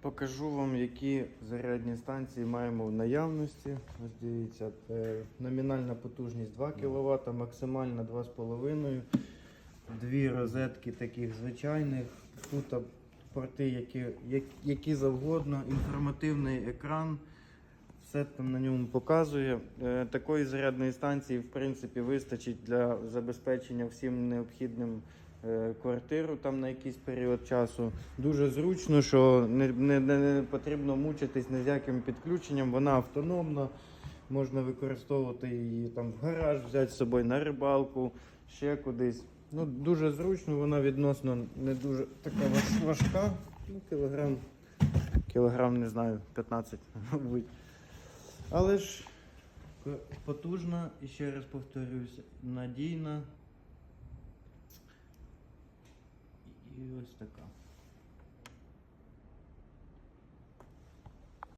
Покажу вам, які зарядні станції маємо в наявності. Ось дивіться, е, номінальна потужність 2 кВт, максимальна 2,5 Дві розетки таких звичайних. Тут порти, які, які завгодно, інформативний екран. Все там на ньому показує. Е, Такої зарядної станції, в принципі, вистачить для забезпечення всім необхідним квартиру там на якийсь період часу. Дуже зручно, що не, не, не, потрібно мучитись ні з яким підключенням. Вона автономна. Можна використовувати її там в гараж, взяти з собою на рибалку, ще кудись. Ну, дуже зручно, вона відносно не дуже така важ- важка. Ну, кілограм, кілограм, не знаю, 15, мабуть. Але ж потужна, і ще раз повторюся, надійна. ось така.